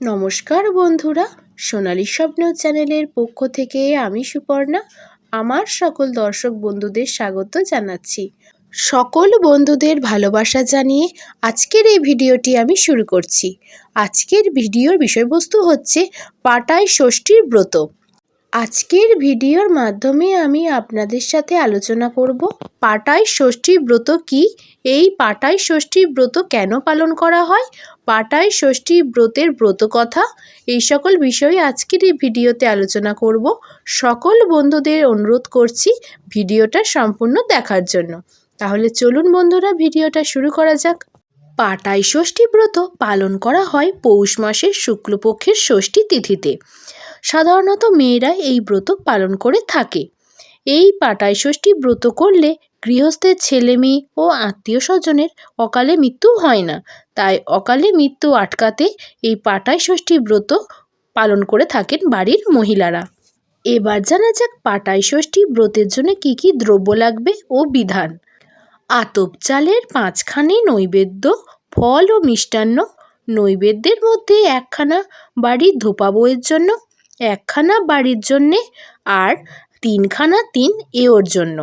নমস্কার বন্ধুরা, সোনালি স্বপ্ন চ্যানেলের পক্ষ থেকে আমি সুপর্ণা, আমার সকল দর্শক বন্ধুদের স্বাগত জানাচ্ছি। সকল বন্ধুদের ভালোবাসা জানিয়ে আজকের এই ভিডিওটি আমি শুরু করছি। আজকের ভিডিওর বিষয়বস্তু হচ্ছে পাটায় ষষ্ঠীর ব্রত। আজকের ভিডিওর মাধ্যমে আমি আপনাদের সাথে আলোচনা করব পাটাই ষষ্ঠী ব্রত কি? এই পাটাই ষষ্ঠী ব্রত কেন পালন করা হয়? পাটাই ষষ্ঠী ব্রতের ব্রত কথা এই সকল বিষয়ে আজকের এই ভিডিওতে আলোচনা করব। সকল বন্ধুদের অনুরোধ করছি ভিডিওটা সম্পূর্ণ দেখার জন্য। তাহলে চলুন বন্ধুরা, ভিডিওটা শুরু করা যাক। পাটাই ষষ্ঠী ব্রত পালন করা হয় পৌষ মাসের শুক্লপক্ষের ষষ্ঠী তিথিতে। সাধারণত মেয়েরা এই ব্রত পালন করে থাকে। এই পাটাই ষষ্ঠী ব্রত করলে গৃহস্থের ছেলে মেয়ে ও আত্মীয় স্বজনের অকালে মৃত্যু হয় না। তাই অকালে মৃত্যু আটকাতে এই পাটাই ষষ্ঠী ব্রত পালন করে থাকেন বাড়ির মহিলারা। এবার জানা যাক পাটাই ষষ্ঠী ব্রতের জন্য কি কি দ্রব্য লাগবে ও বিধান। আতপ চালের পাঁচখানি নৈবেদ্য, ফল ও মিষ্টান্ন। নৈবেদ্যের মধ্যে একখানা বাড়ির ধোপা বইয়ের জন্য, একখানা বাড়ির জন্যে, আর তিনখানা তিন এওর জন্য।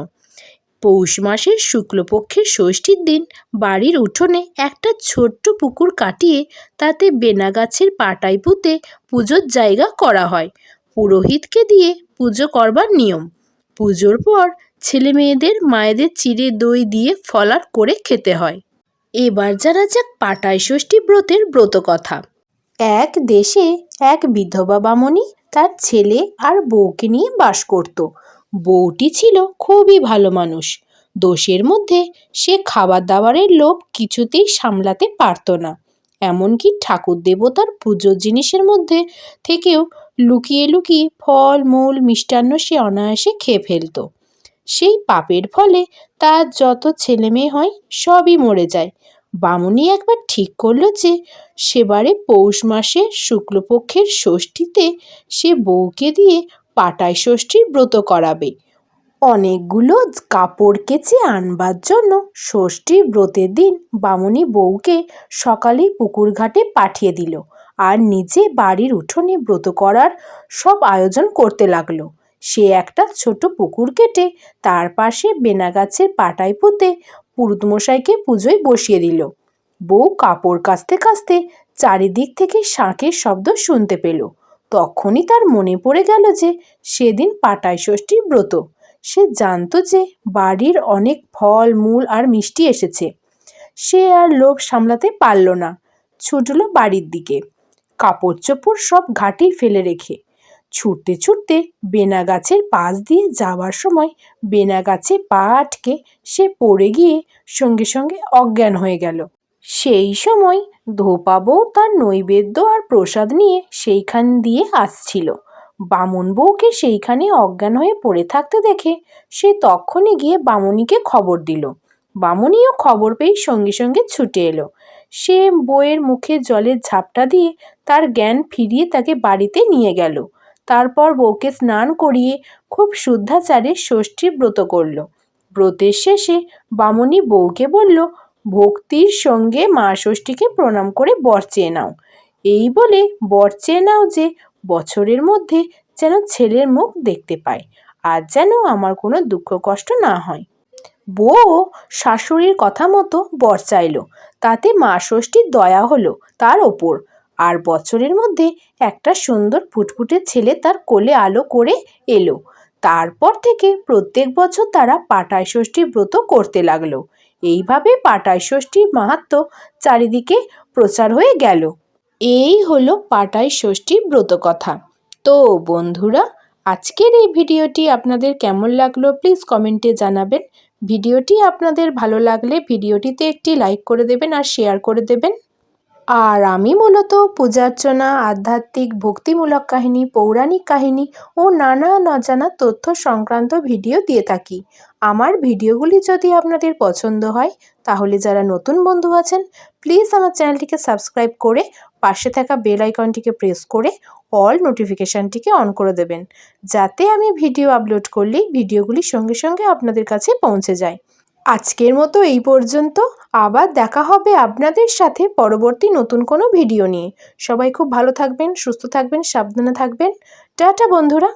পৌষ মাসের শুক্লপক্ষের ষষ্ঠীর দিন বাড়ির উঠোনে একটা ছোট্ট পুকুর কাটিয়ে তাতে বেনা গাছের পাটাই পুঁতে পুজোর জায়গা করা হয়। পুরোহিতকে দিয়ে পুজো করবার নিয়ম। পুজোর পর ছেলে মেয়েদের মায়েদের চিড়ে দই দিয়ে ফলার করে খেতে হয়। এবার জানা যাক পাটাই ষষ্ঠী ব্রতের ব্রত কথা এক দেশে এক বিধবা বামনী তার ছেলে আর বউকে নিয়ে বাস করত। বউটি ছিল খুবই ভালো মানুষ। দোষের মধ্যে সে খাবার দাবারের লোভ কিছুতেই সামলাতে পারত না। এমনকি ঠাকুর দেবতার পুজোর জিনিসের মধ্যে থেকেও লুকিয়ে লুকিয়ে ফল, মূল, মিষ্টান্ন সে অনায়াসে খেয়ে ফেলত। সেই পাপের ফলে তার যত ছেলে মেয়ে হয় সবই মরে যায়। বামুনি একবার ঠিক করল যে, সেবারে পৌষ মাসে শুক্লপক্ষের ষষ্ঠীতে সে বউকে দিয়ে পাটায় ষষ্ঠীর ব্রত করাবে। অনেকগুলো কাপড় কেচে আনবার জন্য ষষ্ঠীর ব্রতের দিন বামুনি বউকে সকালেই পুকুর ঘাটে পাঠিয়ে দিল আর নিজে বাড়ির উঠোনে ব্রত করার সব আয়োজন করতে লাগল। সে একটা ছোট পুকুর কেটে তার পাশে বেনা গাছের পাটাই পুঁতে পুরুতমশাইকে পুজোয় বসিয়ে দিল। বউ কাপড় কাচতে কাচতে চারিদিক থেকে শাঁখের শব্দ শুনতে পেল। তখনই তার মনে পড়ে গেল যে সেদিন পাটাই ষষ্ঠীর ব্রত। সে জানতো যে বাড়ির অনেক ফল, মূল আর মিষ্টি এসেছে। সে আর লোভ সামলাতে পারল না। ছুটল বাড়ির দিকে। কাপড় চোপড় সব ঘাটেই ফেলে রেখে ছুটতে ছুটতে বেনা গাছের পাশ দিয়ে যাওয়ার সময় বেনা গাছে পা আটকে সে পড়ে গিয়ে সঙ্গে সঙ্গে অজ্ঞান হয়ে গেল। সেই সময় ধোপা বউ তার নৈবেদ্য আর প্রসাদ নিয়ে সেইখান দিয়ে আসছিল। বামুন বউকে সেইখানে অজ্ঞান হয়ে পড়ে থাকতে দেখে সে তক্ষণে গিয়ে বামুনিকে খবর দিল। বামুনিও খবর পেয়ে সঙ্গে সঙ্গে ছুটে এলো। সে বইয়ের মুখে জলের ঝাপটা দিয়ে তার জ্ঞান ফিরিয়ে তাকে বাড়িতে নিয়ে গেল। তারপর বউকে স্নান করিয়ে খুব শুদ্ধাচারে ষষ্ঠী ব্রত করল। ব্রতের শেষে বামুনি বউকে বলল, ভক্তির সঙ্গে মা ষষ্ঠীকে প্রণাম করে বর চেয়ে নাও। এই বলে বর চেয়ে নাও যে বছরের মধ্যে যেন ছেলের মুখ দেখতে পায়, আর যেন আমার কোনো দুঃখ কষ্ট না হয় বউ শাশুড়ির কথা মতো বর চাইল, তাতে মা ষষ্ঠীর দয়া হলো তার ওপর। আর বছরের মধ্যে একটা সুন্দর ফুটফুটে ছেলে তার কোলে আলো করে এলো। তারপর থেকে প্রত্যেক বছর তারা পাটাই ষষ্ঠী ব্রত করতে লাগল। এইভাবে পাটাই ষষ্ঠীর মাহাত্ম চারিদিকে প্রচার হয়ে গেল। এই হলো পাটাই ষষ্ঠী ব্রত কথা। তো বন্ধুরা, আজকের এই ভিডিওটি আপনাদের কেমন লাগল প্লিজ কমেন্টে জানাবেন। ভিডিওটি আপনাদের ভালো লাগলে ভিডিওটিতে একটি লাইক করে দেবেন আর শেয়ার করে দেবেন। আর আমি মূলত পূজার্চনা, আধ্যাত্মিক, ভক্তিমূলক কাহিনী, পৌরাণিক কাহিনী ও নানা অজানা তথ্য সংক্রান্ত ভিডিও দিয়ে থাকি। আমার ভিডিওগুলি যদি আপনাদের পছন্দ হয়, তাহলে যারা নতুন বন্ধু আছেন প্লিজ আমার চ্যানেলটিকে সাবস্ক্রাইব করে পাশে থাকা বেল আইকনটিকে প্রেস করে অল নোটিফিকেশানটিকে অন করে দেবেন, যাতে আমি ভিডিও আপলোড করলেই ভিডিওগুলি সঙ্গে সঙ্গে আপনাদের কাছে পৌঁছে যায়। আজকের মতো এই পর্যন্ত। আবার দেখা হবে আপনাদের সাথে পরবর্তী নতুন কোনো ভিডিও নিয়ে। সবাই খুব ভালো থাকবেন, সুস্থ থাকবেন, সাবধানে থাকবেন। টাটা বন্ধুরা।